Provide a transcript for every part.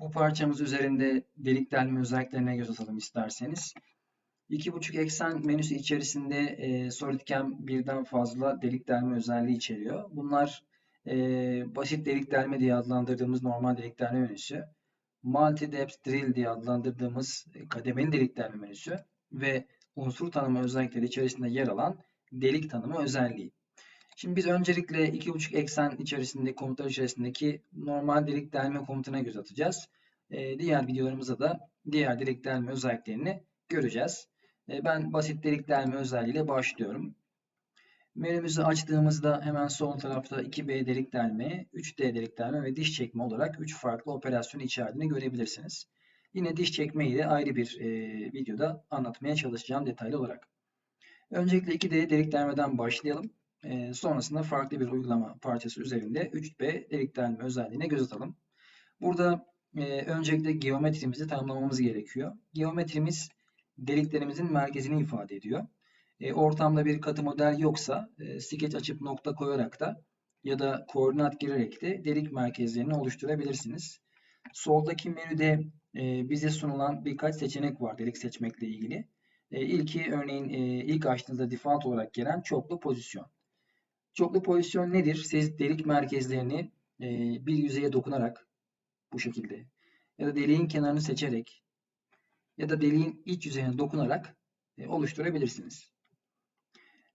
Bu parçamız üzerinde delik delme özelliklerine göz atalım isterseniz. 2.5 eksen menüsü içerisinde e, SolidCam birden fazla delik delme özelliği içeriyor. Bunlar e, basit delik delme diye adlandırdığımız normal delik delme menüsü, Multi Depth Drill diye adlandırdığımız e, kademeli delik delme menüsü ve unsur tanıma özellikleri içerisinde yer alan delik tanıma özelliği. Şimdi biz öncelikle 2.5 eksen içerisinde komutlar içerisindeki normal delik delme komutuna göz atacağız. Ee, diğer videolarımızda da diğer delik delme özelliklerini göreceğiz. Ee, ben basit delik delme özelliğiyle başlıyorum. Menümüzü açtığımızda hemen sol tarafta 2B delik delme, 3D delik delme ve diş çekme olarak 3 farklı operasyon içerdiğini görebilirsiniz. Yine diş çekmeyi de ayrı bir e, videoda anlatmaya çalışacağım detaylı olarak. Öncelikle 2D delik delmeden başlayalım. E, sonrasında farklı bir uygulama parçası üzerinde 3B delik delme özelliğine göz atalım. Burada e, öncelikle geometrimizi tanımlamamız gerekiyor. Geometrimiz deliklerimizin merkezini ifade ediyor. E, ortamda bir katı model yoksa e, skeç açıp nokta koyarak da ya da koordinat girerek de delik merkezlerini oluşturabilirsiniz. Soldaki menüde e, bize sunulan birkaç seçenek var delik seçmekle ilgili. E, ilki örneğin e, ilk açtığınızda default olarak gelen çoklu pozisyon. Çoklu pozisyon nedir? Siz delik merkezlerini e, bir yüzeye dokunarak bu şekilde ya da deliğin kenarını seçerek ya da deliğin iç yüzeyine dokunarak e, oluşturabilirsiniz.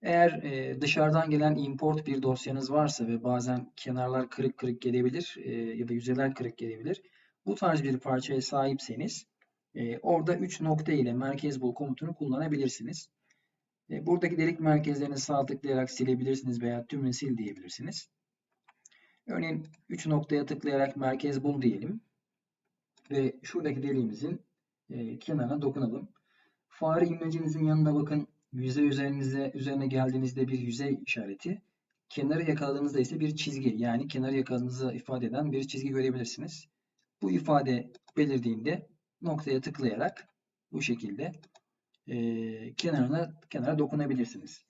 Eğer e, dışarıdan gelen import bir dosyanız varsa ve bazen kenarlar kırık kırık gelebilir e, ya da yüzeyler kırık gelebilir. Bu tarz bir parçaya sahipseniz e, orada 3 nokta ile merkez bul komutunu kullanabilirsiniz. E, buradaki delik merkezlerini sağ tıklayarak silebilirsiniz veya tümünü sil diyebilirsiniz. Örneğin 3 noktaya tıklayarak merkez bul diyelim. Ve şuradaki deliğimizin e, kenarına dokunalım. Fare imlecinizin yanına bakın. Yüzey üzerinize, üzerine geldiğinizde bir yüzey işareti. Kenarı yakaladığınızda ise bir çizgi yani kenarı yakaladığınızı ifade eden bir çizgi görebilirsiniz. Bu ifade belirdiğinde noktaya tıklayarak bu şekilde e, kenarına kenara dokunabilirsiniz.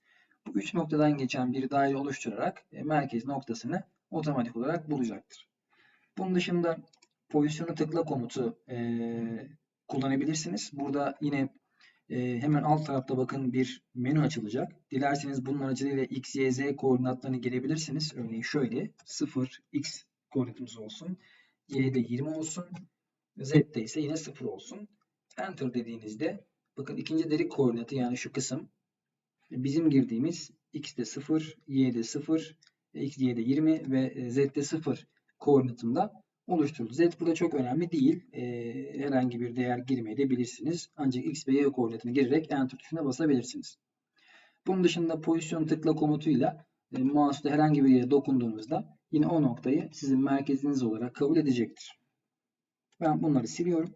Bu üç noktadan geçen bir daire oluşturarak e, merkez noktasını otomatik olarak bulacaktır. Bunun dışında pozisyonu tıkla komutu e, kullanabilirsiniz. Burada yine e, hemen alt tarafta bakın bir menü açılacak. Dilerseniz bunun aracılığıyla x, y, z koordinatlarını gelebilirsiniz. Örneğin şöyle 0 x koordinatımız olsun. y'de 20 olsun. z'de ise yine 0 olsun. Enter dediğinizde bakın ikinci delik koordinatı yani şu kısım bizim girdiğimiz x'de 0, y'de 0, x, y'de 20 ve z'de 0 koordinatında oluşturuldu. Z burada çok önemli değil. E, herhangi bir değer girmeyebilirsiniz. Ancak x ve y koordinatını girerek enter tuşuna basabilirsiniz. Bunun dışında pozisyon tıkla komutuyla e, mouse'da herhangi bir yere dokunduğunuzda yine o noktayı sizin merkeziniz olarak kabul edecektir. Ben bunları siliyorum.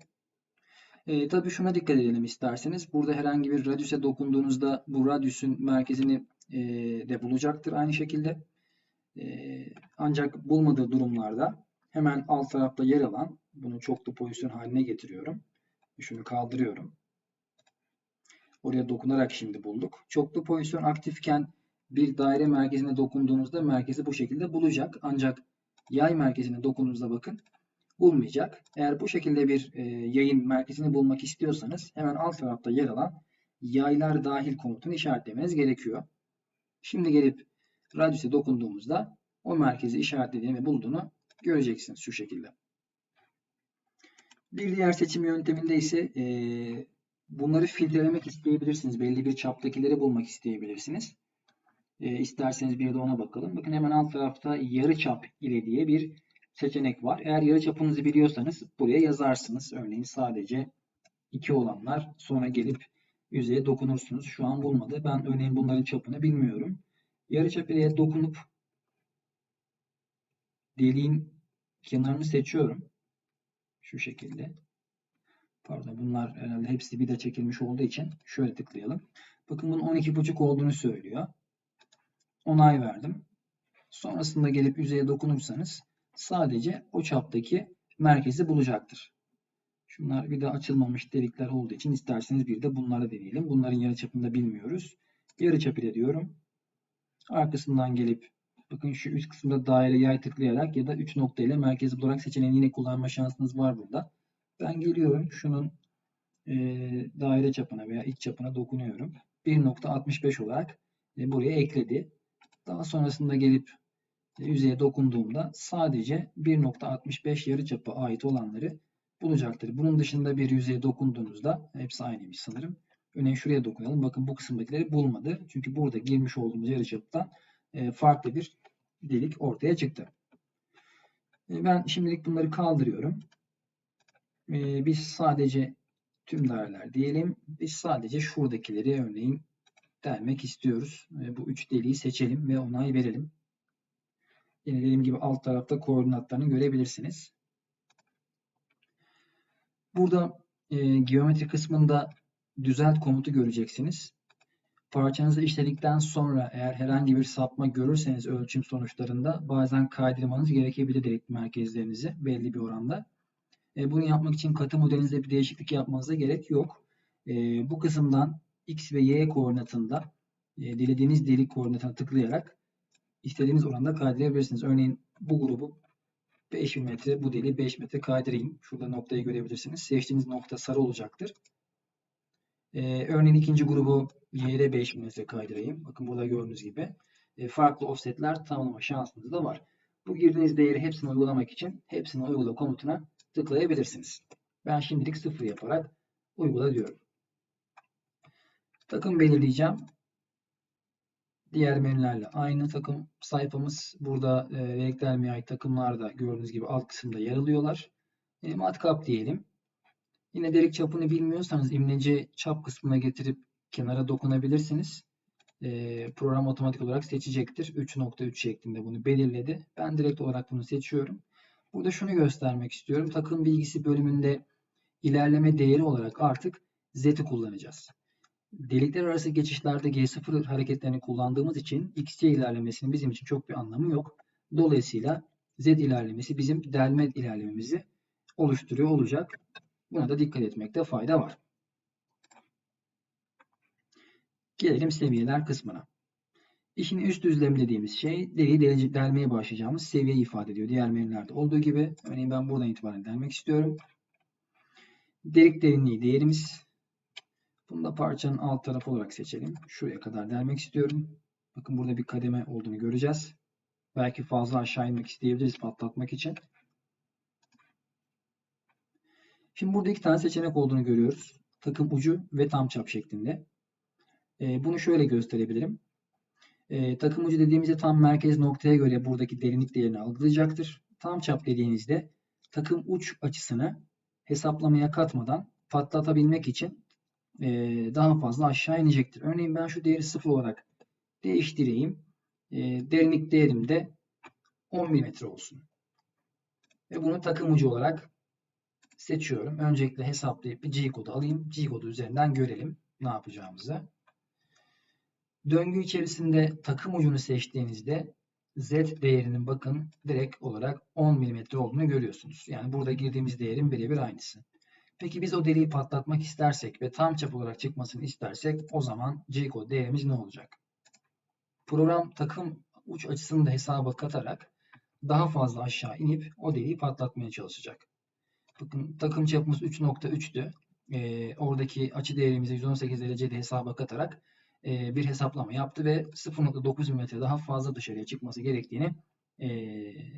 E, tabii şuna dikkat edelim isterseniz. Burada herhangi bir radyüse dokunduğunuzda bu radyüsün merkezini e, de bulacaktır aynı şekilde. E, ancak bulmadığı durumlarda hemen alt tarafta yer alan bunu çoklu pozisyon haline getiriyorum. Şunu kaldırıyorum. Oraya dokunarak şimdi bulduk. Çoklu pozisyon aktifken bir daire merkezine dokunduğunuzda merkezi bu şekilde bulacak. Ancak yay merkezine dokunduğunuzda bakın bulmayacak. Eğer bu şekilde bir e, yayın merkezini bulmak istiyorsanız hemen alt tarafta yer alan yaylar dahil komutunu işaretlemeniz gerekiyor. Şimdi gelip radyüse dokunduğumuzda o merkezi işaretlediğini ve bulduğunu göreceksiniz şu şekilde. Bir diğer seçim yönteminde ise e, bunları filtrelemek isteyebilirsiniz. Belli bir çaptakileri bulmak isteyebilirsiniz. E, isterseniz bir de ona bakalım. Bakın hemen alt tarafta yarı çap ile diye bir seçenek var. Eğer yarı çapınızı biliyorsanız buraya yazarsınız. Örneğin sadece 2 olanlar sonra gelip yüzeye dokunursunuz. Şu an bulmadı. Ben örneğin bunların çapını bilmiyorum. Yarı çap ile dokunup deliğin kenarını seçiyorum. Şu şekilde. Pardon bunlar herhalde hepsi bir de çekilmiş olduğu için şöyle tıklayalım. Bakın bunun 12.5 olduğunu söylüyor. Onay verdim. Sonrasında gelip yüzeye dokunursanız sadece o çaptaki merkezi bulacaktır. Şunlar bir de açılmamış delikler olduğu için isterseniz bir de bunları deneyelim. Bunların yarıçapını da bilmiyoruz. Yarıçap ile diyorum. Arkasından gelip Bakın şu üst kısımda daire yay tıklayarak ya da 3 nokta ile merkezi bularak seçeneğini yine kullanma şansınız var burada. Ben geliyorum şunun e, daire çapına veya iç çapına dokunuyorum. 1.65 olarak e, buraya ekledi. Daha sonrasında gelip yüzeye dokunduğumda sadece 1.65 yarıçapa ait olanları bulacaktır. Bunun dışında bir yüzeye dokunduğunuzda hepsi aynıymış sanırım. Örneğin şuraya dokunalım. Bakın bu kısımdakileri bulmadı. Çünkü burada girmiş olduğumuz yarıçaptan e, farklı bir delik ortaya çıktı. E, ben şimdilik bunları kaldırıyorum. E, biz sadece tüm değerler diyelim. Biz sadece şuradakileri örneğin delmek istiyoruz. Bu üç deliği seçelim ve onay verelim. Yine dediğim gibi alt tarafta koordinatlarını görebilirsiniz. Burada e, geometri kısmında düzelt komutu göreceksiniz. Parçanızı işledikten sonra eğer herhangi bir sapma görürseniz ölçüm sonuçlarında bazen kaydırmanız gerekebilir delik merkezlerinizi belli bir oranda. E, bunu yapmak için katı modelinizde bir değişiklik yapmanıza gerek yok. E, bu kısımdan x ve y koordinatında e, dilediğiniz delik koordinatına tıklayarak istediğiniz oranda kaydırabilirsiniz. Örneğin bu grubu 5 metre, bu deliği 5 metre kaydırayım. Şurada noktayı görebilirsiniz. Seçtiğiniz nokta sarı olacaktır. Ee, örneğin ikinci grubu y'de 5 metre kaydırayım. Bakın burada gördüğünüz gibi e, farklı offsetler tamamlama şansınız da var. Bu girdiğiniz değeri hepsini uygulamak için hepsini uygula komutuna tıklayabilirsiniz. Ben şimdilik sıfır yaparak uygula diyorum. Takım belirleyeceğim. Diğer menülerle aynı takım sayfamız. Burada e, renklenmeye ait takımlar da gördüğünüz gibi alt kısımda yer alıyorlar. E, matkap diyelim. Yine delik çapını bilmiyorsanız imleci çap kısmına getirip kenara dokunabilirsiniz. E, program otomatik olarak seçecektir. 3.3 şeklinde bunu belirledi. Ben direkt olarak bunu seçiyorum. Burada şunu göstermek istiyorum. Takım bilgisi bölümünde ilerleme değeri olarak artık Z'i kullanacağız. Delikler arası geçişlerde G0 hareketlerini kullandığımız için XY ilerlemesinin bizim için çok bir anlamı yok. Dolayısıyla Z ilerlemesi bizim delme ilerlememizi oluşturuyor olacak. Buna da dikkat etmekte fayda var. Gelelim seviyeler kısmına. İşin üst düzlemi dediğimiz şey deliği delmeye başlayacağımız seviye ifade ediyor. Diğer menülerde olduğu gibi. Örneğin ben buradan itibaren delmek istiyorum. Delik derinliği değerimiz. Bunu da parçanın alt tarafı olarak seçelim. Şuraya kadar delmek istiyorum. Bakın burada bir kademe olduğunu göreceğiz. Belki fazla aşağı inmek isteyebiliriz patlatmak için. Şimdi burada iki tane seçenek olduğunu görüyoruz. Takım ucu ve tam çap şeklinde. Ee, bunu şöyle gösterebilirim. Ee, takım ucu dediğimizde tam merkez noktaya göre buradaki derinlik değerini algılayacaktır. Tam çap dediğinizde takım uç açısını hesaplamaya katmadan patlatabilmek için e, daha fazla aşağı inecektir. Örneğin ben şu değeri sıfır olarak değiştireyim. E, derinlik değerim de 10 mm olsun. Ve bunu takım ucu olarak seçiyorum. Öncelikle hesaplayıp bir G kodu alayım. G kodu üzerinden görelim ne yapacağımızı. Döngü içerisinde takım ucunu seçtiğinizde Z değerinin bakın direkt olarak 10 mm olduğunu görüyorsunuz. Yani burada girdiğimiz değerin birebir aynısı. Peki biz o deliği patlatmak istersek ve tam çap olarak çıkmasını istersek o zaman G kod değerimiz ne olacak? Program takım uç açısını da hesaba katarak daha fazla aşağı inip o deliği patlatmaya çalışacak. Bakın takım çapımız 3.3'tü. Ee, oradaki açı değerimizi 118 derecede hesaba katarak e, bir hesaplama yaptı ve 0.9 mm daha fazla dışarıya çıkması gerektiğini e,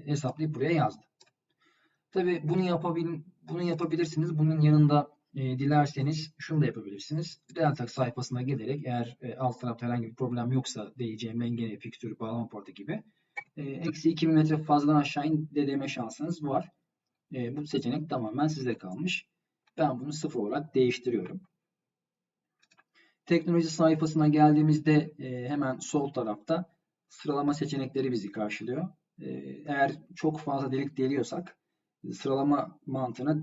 hesaplayıp buraya yazdı. Tabi bunu yapabil bunu yapabilirsiniz. Bunun yanında e, dilerseniz şunu da yapabilirsiniz. Realtek sayfasına gelerek eğer e, alt tarafta herhangi bir problem yoksa diyeceğim mengene, fikstür, bağlama portu gibi e, eksi 2 mm fazladan aşağı in deme şansınız var. E, bu seçenek tamamen size kalmış. Ben bunu sıfır olarak değiştiriyorum. Teknoloji sayfasına geldiğimizde e, hemen sol tarafta sıralama seçenekleri bizi karşılıyor. E, eğer çok fazla delik deliyorsak sıralama mantığına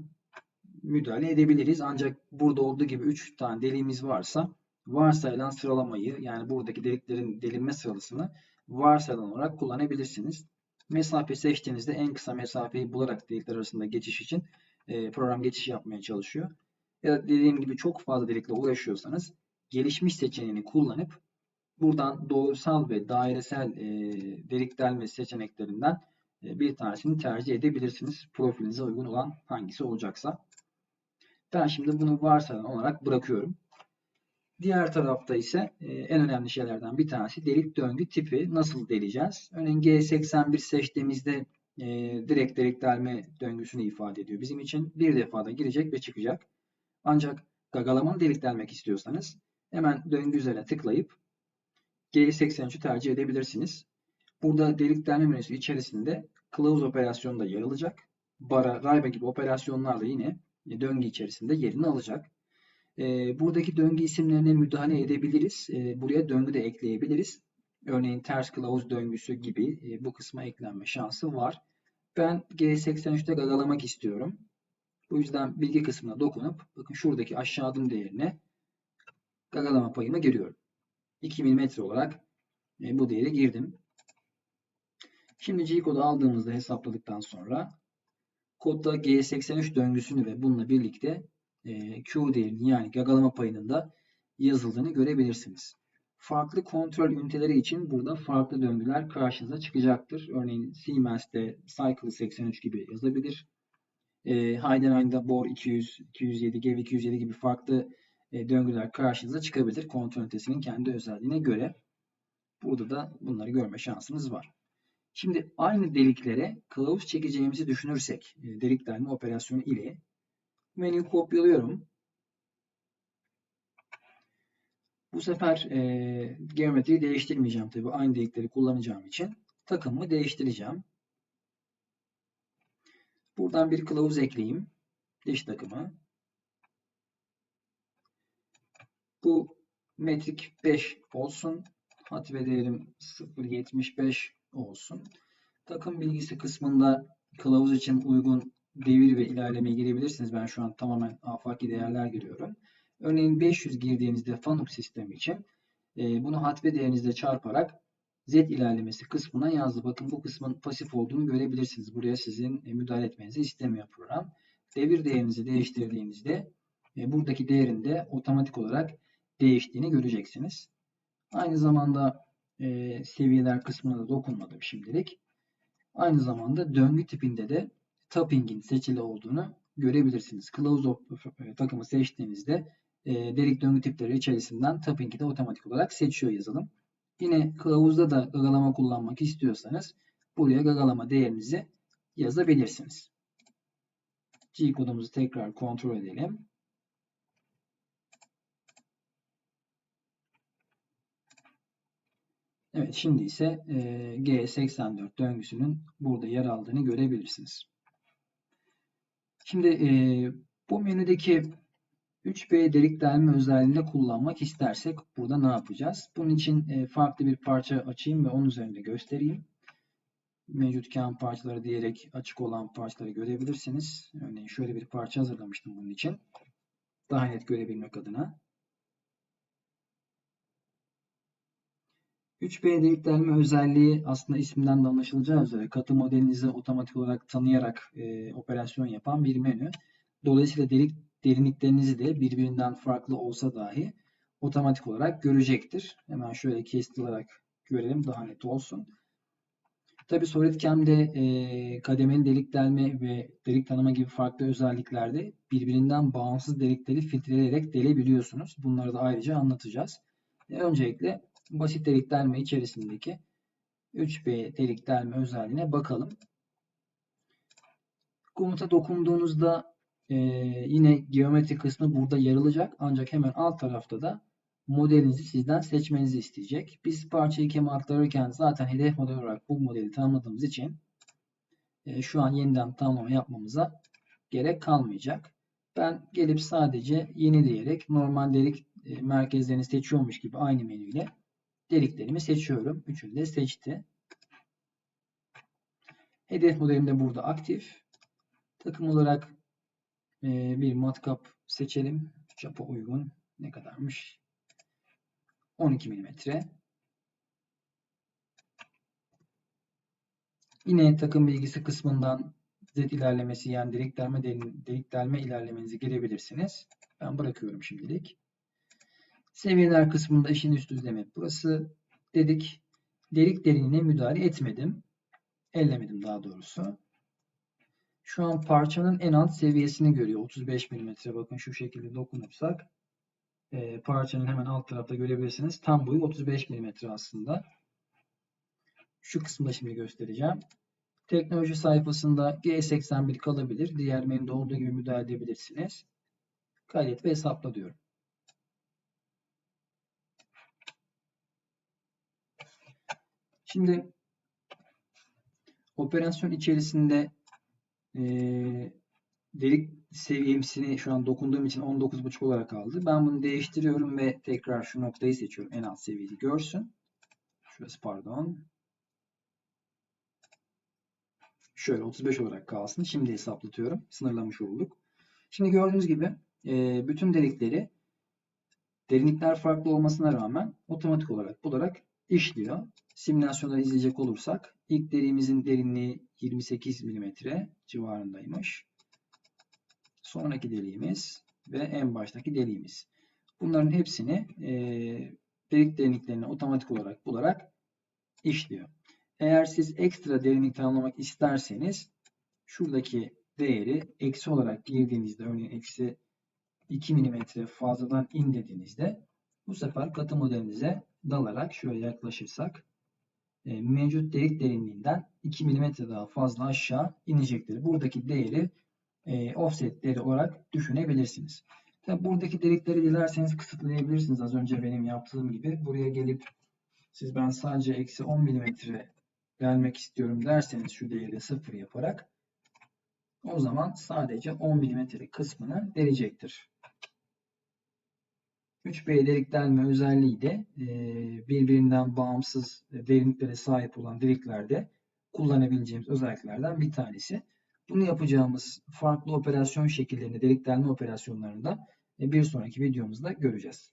müdahale edebiliriz. Ancak burada olduğu gibi 3 tane deliğimiz varsa varsayılan sıralamayı yani buradaki deliklerin delinme sıralısını varsayılan olarak kullanabilirsiniz. Mesafe seçtiğinizde en kısa mesafeyi bularak delikler arasında geçiş için e, program geçiş yapmaya çalışıyor. Ya dediğim gibi çok fazla delikle uğraşıyorsanız gelişmiş seçeneğini kullanıp Buradan doğrusal ve dairesel e, delik delme seçeneklerinden bir tanesini tercih edebilirsiniz. Profilinize uygun olan hangisi olacaksa. Ben şimdi bunu varsayan olarak bırakıyorum. Diğer tarafta ise e, en önemli şeylerden bir tanesi delik döngü tipi nasıl deleceğiz? Örneğin G81 seçtiğimizde e, direkt delik delme döngüsünü ifade ediyor. Bizim için bir defada girecek ve çıkacak. Ancak gagalamalı delik delmek istiyorsanız hemen döngü üzerine tıklayıp G83'ü tercih edebilirsiniz. Burada delik delme menüsü içerisinde kılavuz operasyonu da yer alacak. Bara, rayba gibi operasyonlar da yine döngü içerisinde yerini alacak. E, buradaki döngü isimlerine müdahale edebiliriz. E, buraya döngü de ekleyebiliriz. Örneğin ters kılavuz döngüsü gibi e, bu kısma eklenme şansı var. Ben G83'te gagalamak istiyorum. Bu yüzden bilgi kısmına dokunup bakın şuradaki aşağı adım değerine gagalama payımı giriyorum. 2 mm olarak e, bu değeri girdim. Şimdi G kodu aldığımızda hesapladıktan sonra kodda G83 döngüsünü ve bununla birlikte e, Q değerinin yani gagalama payının da yazıldığını görebilirsiniz. Farklı kontrol üniteleri için burada farklı döngüler karşınıza çıkacaktır. Örneğin Siemens'te Cycle 83 gibi yazabilir. E, Heidenhain'da Bohr 200, 207, GEV 207 gibi farklı e, döngüler karşınıza çıkabilir. Kontrol ünitesinin kendi özelliğine göre. Burada da bunları görme şansınız var. Şimdi aynı deliklere kılavuz çekeceğimizi düşünürsek e, delik delme operasyonu ile menüyü kopyalıyorum. Bu sefer e, geometriyi değiştirmeyeceğim tabi aynı delikleri kullanacağım için takımımı değiştireceğim. Buradan bir kılavuz ekleyeyim. Diş takımı. Bu metrik 5 olsun. Hat ve değerim 0.75 olsun. Takım bilgisi kısmında kılavuz için uygun devir ve ilerlemeyi girebilirsiniz. Ben şu an tamamen afaki değerler giriyorum. Örneğin 500 girdiğinizde FANUC sistemi için e, bunu hat ve değerinizle çarparak Z ilerlemesi kısmına yazdı. Bakın bu kısmın pasif olduğunu görebilirsiniz. Buraya sizin e, müdahale etmenizi istemiyor program. Devir değerinizi değiştirdiğinizde e, buradaki değerin de otomatik olarak değiştiğini göreceksiniz. Aynı zamanda e, seviyeler kısmına da dokunmadım şimdilik. Aynı zamanda döngü tipinde de tapping'in seçili olduğunu görebilirsiniz. Kılavuz e, takımı seçtiğinizde e, delik döngü tipleri içerisinden tapping'i de otomatik olarak seçiyor yazılım. Yine kılavuzda da gagalama kullanmak istiyorsanız buraya gagalama değerinizi yazabilirsiniz. G kodumuzu tekrar kontrol edelim. Evet şimdi ise e, G84 döngüsünün burada yer aldığını görebilirsiniz. Şimdi e, bu menüdeki 3B delik delme özelliğini kullanmak istersek burada ne yapacağız? Bunun için e, farklı bir parça açayım ve onun üzerinde göstereyim. Mevcut kan parçaları diyerek açık olan parçaları görebilirsiniz. Örneğin şöyle bir parça hazırlamıştım bunun için. Daha net görebilmek adına. 3B deliklenme özelliği aslında isminden de anlaşılacağı üzere katı modelinizi otomatik olarak tanıyarak e, operasyon yapan bir menü. Dolayısıyla delik derinliklerinizi de birbirinden farklı olsa dahi otomatik olarak görecektir. Hemen şöyle kestilarak görelim daha net olsun. Tabi SolidCam'de e, kademeli delik delme ve delik tanıma gibi farklı özelliklerde birbirinden bağımsız delikleri filtreleyerek delebiliyorsunuz. Bunları da ayrıca anlatacağız. E, öncelikle basit delik delme içerisindeki 3B delik delme özelliğine bakalım. Komuta dokunduğunuzda e, yine geometri kısmı burada yer alacak. Ancak hemen alt tarafta da modelinizi sizden seçmenizi isteyecek. Biz parçayı kema aktarırken zaten hedef model olarak bu modeli tanımladığımız için e, şu an yeniden tamamlama yapmamıza gerek kalmayacak. Ben gelip sadece yeni diyerek normal delik e, merkezlerini seçiyormuş gibi aynı menüyle deliklerimi seçiyorum. Üçünü de seçti. Hedef modelim de burada aktif. Takım olarak e, bir matkap seçelim. Çapa uygun. Ne kadarmış? 12 mm. Yine takım bilgisi kısmından Z ilerlemesi yani delik delme, delik delme ilerlemenizi girebilirsiniz. Ben bırakıyorum şimdilik. Seviyeler kısmında işin üst düzlemi burası dedik. Delik derinliğine müdahale etmedim. Ellemedim daha doğrusu. Şu an parçanın en alt seviyesini görüyor. 35 mm. Bakın şu şekilde dokunursak e, parçanın hemen alt tarafta görebilirsiniz. Tam boyu 35 mm aslında. Şu kısımda şimdi göstereceğim. Teknoloji sayfasında G81 kalabilir. Diğer menüde olduğu gibi müdahale edebilirsiniz. Kaydet ve hesapla diyorum. Şimdi operasyon içerisinde e, delik seviyesini şu an dokunduğum için 19.5 olarak aldı. Ben bunu değiştiriyorum ve tekrar şu noktayı seçiyorum. En alt seviyeyi görsün. Şurası pardon. Şöyle 35 olarak kalsın. Şimdi hesaplatıyorum. Sınırlamış olduk. Şimdi gördüğünüz gibi e, bütün delikleri derinlikler farklı olmasına rağmen otomatik olarak bularak işliyor. Simülasyonları izleyecek olursak ilk deliğimizin derinliği 28 mm civarındaymış. Sonraki deliğimiz ve en baştaki deliğimiz. Bunların hepsini e, delik derinliklerini otomatik olarak bularak işliyor. Eğer siz ekstra derinlik tanımlamak isterseniz şuradaki değeri eksi olarak girdiğinizde örneğin eksi 2 mm fazladan in dediğinizde bu sefer katı modelinize dalarak şöyle yaklaşırsak e, mevcut delik derinliğinden 2 mm daha fazla aşağı inecektir. Buradaki değeri e, offset değeri olarak düşünebilirsiniz. Tabi buradaki delikleri dilerseniz kısıtlayabilirsiniz. Az önce benim yaptığım gibi. Buraya gelip siz ben sadece eksi 10 mm gelmek istiyorum derseniz şu değeri sıfır yaparak o zaman sadece 10 mm'lik kısmını delecektir. 3B delik delme özelliği de e, birbirinden bağımsız derinliklere sahip olan deliklerde kullanabileceğimiz özelliklerden bir tanesi. Bunu yapacağımız farklı operasyon şekillerinde delik delme operasyonlarında e, bir sonraki videomuzda göreceğiz.